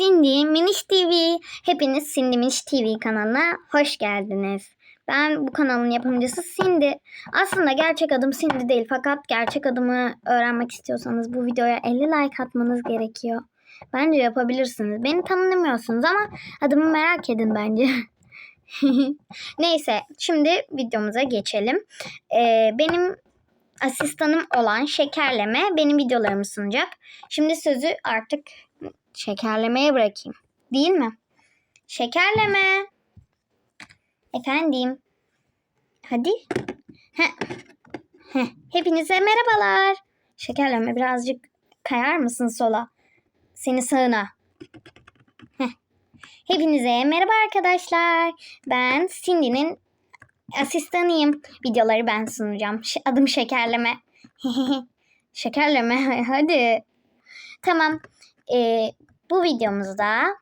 Cindy Miniş TV. Hepiniz Cindy Miniş TV kanalına hoş geldiniz. Ben bu kanalın yapımcısı Cindy. Aslında gerçek adım Cindy değil fakat gerçek adımı öğrenmek istiyorsanız bu videoya 50 like atmanız gerekiyor. Bence yapabilirsiniz. Beni tanımlamıyorsunuz ama adımı merak edin bence. Neyse şimdi videomuza geçelim. Ee, benim asistanım olan Şekerleme benim videolarımı sunacak. Şimdi sözü artık Şekerlemeye bırakayım. Değil mi? Şekerleme. Efendim. Hadi. Heh. Heh. Hepinize merhabalar. Şekerleme birazcık kayar mısın sola? Seni sağına. Heh. Hepinize merhaba arkadaşlar. Ben Cindy'nin asistanıyım. Videoları ben sunacağım. Adım Şekerleme. Şekerleme hadi. Tamam. Ee, bu videomuzda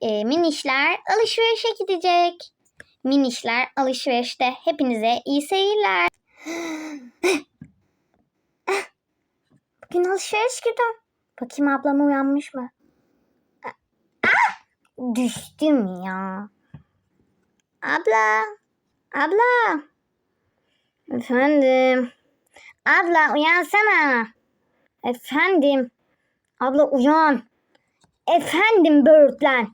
e, minişler alışverişe gidecek. Minişler alışverişte. Hepinize iyi seyirler. Bugün alışveriş gidiyorum. Bakayım ablam uyanmış mı? Ah! Düştüm ya. Abla. Abla. Efendim. Abla uyansana. Efendim. Abla uyan. Efendim böğürtlen.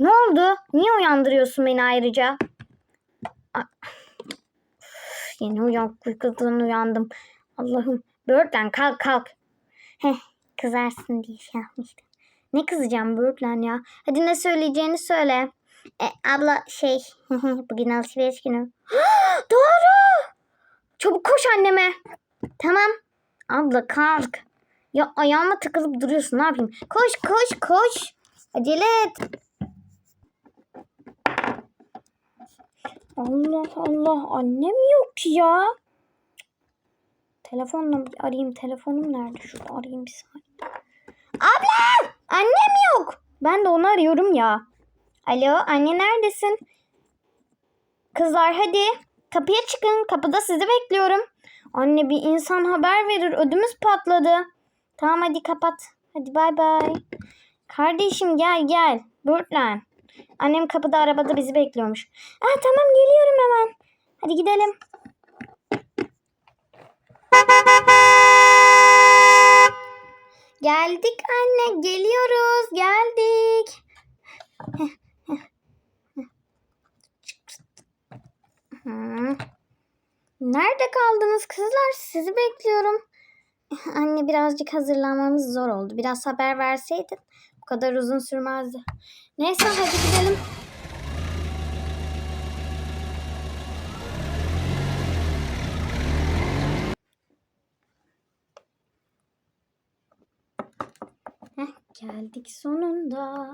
Ne oldu? Niye uyandırıyorsun beni ayrıca? A- Üf, Yeni uyan, uykudan uyandım. Allah'ım. Böğürtlen kalk kalk. Heh, kızarsın diye şey yapmıştım. Ne kızacağım böğürtlen ya? Hadi ne söyleyeceğini söyle. E, abla şey bugün alışveriş günü. Doğru. Çabuk koş anneme. Tamam. Abla kalk. Ya ayağıma takılıp duruyorsun ne yapayım? Koş koş koş. Acele et. Allah Allah annem yok ya. Telefonla arayayım. Telefonum nerede? Şurada arayayım bir saniye. Abla! Annem yok. Ben de onu arıyorum ya. Alo anne neredesin? Kızlar hadi. Kapıya çıkın. Kapıda sizi bekliyorum. Anne bir insan haber verir. Ödümüz patladı. Tamam hadi kapat. Hadi bay bay. Kardeşim gel gel. Börtlen. Annem kapıda arabada bizi bekliyormuş. Ah tamam geliyorum hemen. Hadi gidelim. Geldik anne. Geliyoruz. Geldik. Nerede kaldınız kızlar? Sizi bekliyorum. Anne birazcık hazırlanmamız zor oldu. Biraz haber verseydin bu kadar uzun sürmezdi. Neyse hadi gidelim. Heh, geldik sonunda.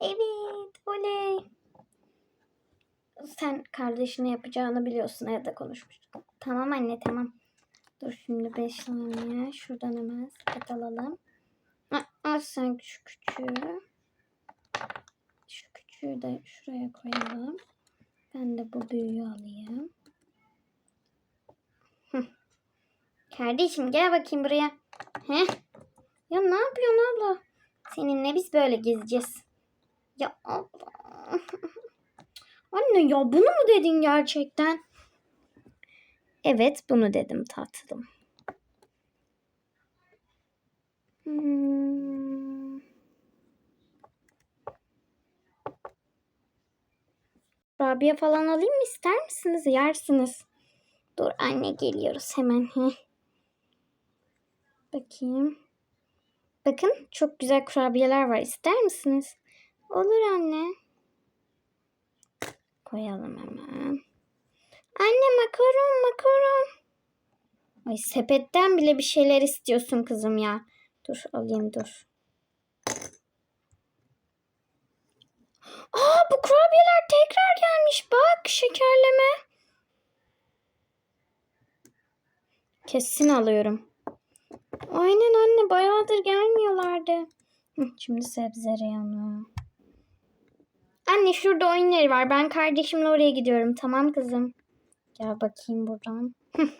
Evet, oley. Sen kardeşine yapacağını biliyorsun evde konuşmuştuk. Tamam anne tamam. Dur şimdi 5 saniye. Şuradan hemen sepet alalım. Ha, Al sen şu küçüğü. Şu küçüğü de şuraya koyalım. Ben de bu büyüğü alayım. Hı. Kardeşim gel bakayım buraya. Heh. Ya ne yapıyorsun abla? Seninle biz böyle gezeceğiz. Ya abla. Anne ya bunu mu dedin gerçekten? Evet bunu dedim tatlım. Hmm. Rabia falan alayım mı ister misiniz? Yersiniz. Dur anne geliyoruz hemen. Bakayım. Bakın çok güzel kurabiyeler var. İster misiniz? Olur anne. Koyalım hemen. Anne makaron makaron. Ay sepetten bile bir şeyler istiyorsun kızım ya. Dur alayım dur. Aa bu kurabiyeler tekrar gelmiş. Bak şekerleme. Kesin alıyorum. Aynen anne bayağıdır gelmiyorlardı. Şimdi sebze reyonu. Anne şurada oyun yeri var. Ben kardeşimle oraya gidiyorum. Tamam kızım. Gel bakayım buradan.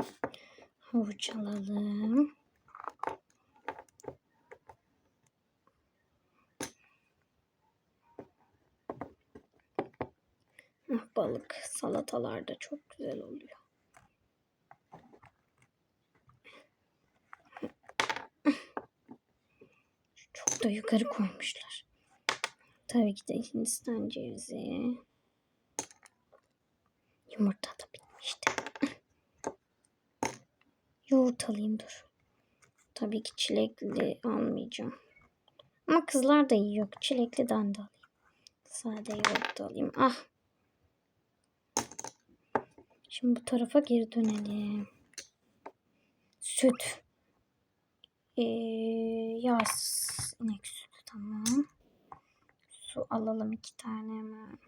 Havuç alalım. Ah Balık salatalarda çok güzel oluyor. Çok da yukarı koymuşlar. Tabii ki de Hindistan cevizi. Yumurta. Yoğurt alayım dur. Tabii ki çilekli almayacağım. Ama kızlar da yiyor. Çilekliden de alayım. Sade yoğurt da alayım. Ah. Şimdi bu tarafa geri dönelim. Süt. Ee, yağsız inek sütü tamam. Su alalım iki tane hemen.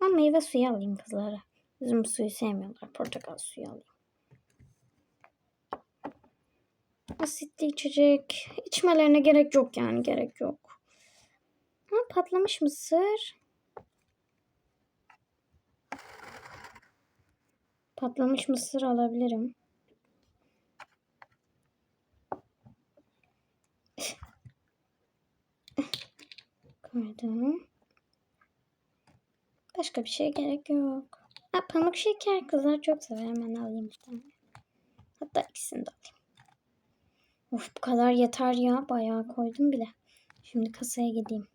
Ben meyve suyu alayım kızlara. Üzüm suyu sevmiyorlar. Portakal suyu alayım. Asitli içecek. İçmelerine gerek yok yani. Gerek yok. Ha, patlamış mısır. Patlamış mısır alabilirim. Koydum. Başka bir şey gerek yok. Ha, pamuk şeker kızlar çok sever. Hemen alayım bir tane. Hatta ikisini de alayım. Of bu kadar yeter ya. Bayağı koydum bile. Şimdi kasaya gideyim.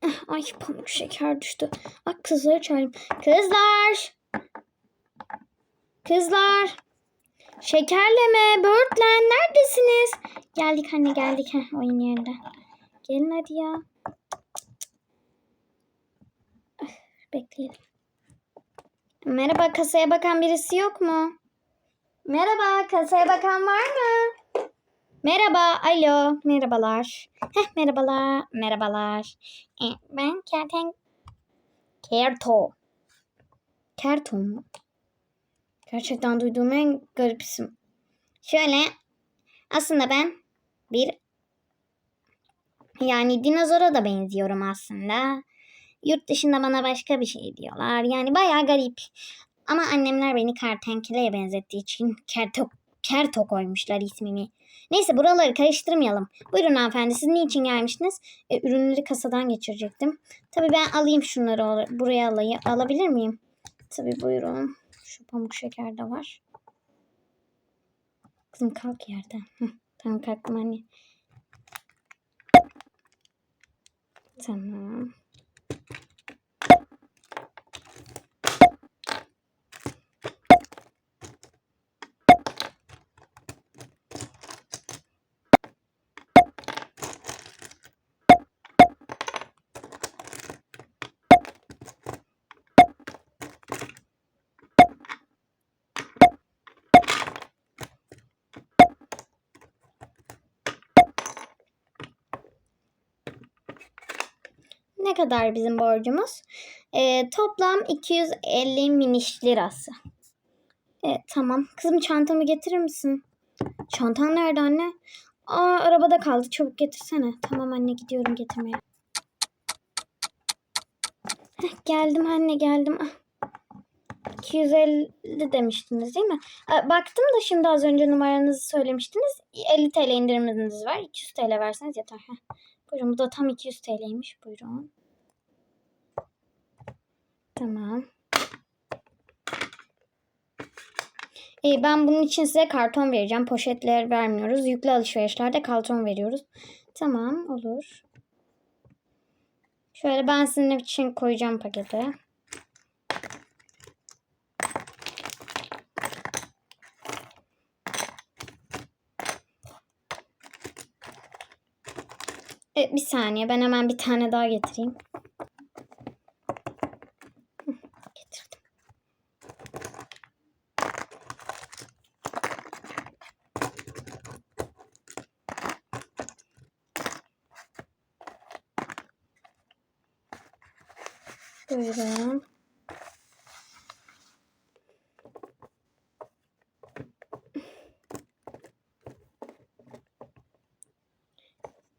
Ay pamuk şeker düştü. Ay kızları çağırayım. Kızlar! Kızlar! Şekerleme, böğürtlen neredesiniz? Geldik anne geldik. Heh, oyun yerinde. Gelin hadi ya. Bekleyelim. Merhaba kasaya bakan birisi yok mu? Merhaba kasaya bakan var mı? Merhaba alo merhabalar. Heh merhabalar merhabalar. E, ben kerten Kerto. Kerto mu? Gerçekten duyduğum en garip isim. Şöyle aslında ben bir yani dinozora da benziyorum aslında. Yurt dışında bana başka bir şey diyorlar. Yani bayağı garip. Ama annemler beni kertenkeleye benzettiği için kerto, kerto koymuşlar ismimi. Neyse buraları karıştırmayalım. Buyurun hanımefendi siz niçin gelmiştiniz? E, ürünleri kasadan geçirecektim. Tabii ben alayım şunları buraya alayım. Alabilir miyim? Tabii buyurun. Şu pamuk şeker de var. Kızım kalk yerden. Tamam kalktım anne. Tamam. Ne kadar bizim borcumuz? Ee, toplam 250 miniş lirası. Evet tamam. Kızım çantamı getirir misin? Çantan nerede anne? Aa arabada kaldı. Çabuk getirsene. Tamam anne gidiyorum getirmeye. Heh, geldim anne geldim. Ah. 250 demiştiniz değil mi? Aa, baktım da şimdi az önce numaranızı söylemiştiniz. 50 TL indiriminiz var. 200 TL verseniz yeter. Heh. Buyurun bu da tam 200 TL'ymiş. Buyurun. Tamam. Ee, ben bunun için size karton vereceğim. Poşetler vermiyoruz. Yüklü alışverişlerde karton veriyoruz. Tamam olur. Şöyle ben sizin için koyacağım pakete. Bir saniye ben hemen bir tane daha getireyim. Buyurun.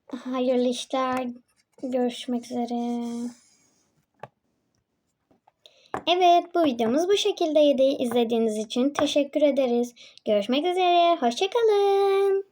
Hayırlı işler. Görüşmek üzere. Evet bu videomuz bu şekildeydi. İzlediğiniz için teşekkür ederiz. Görüşmek üzere. Hoşçakalın.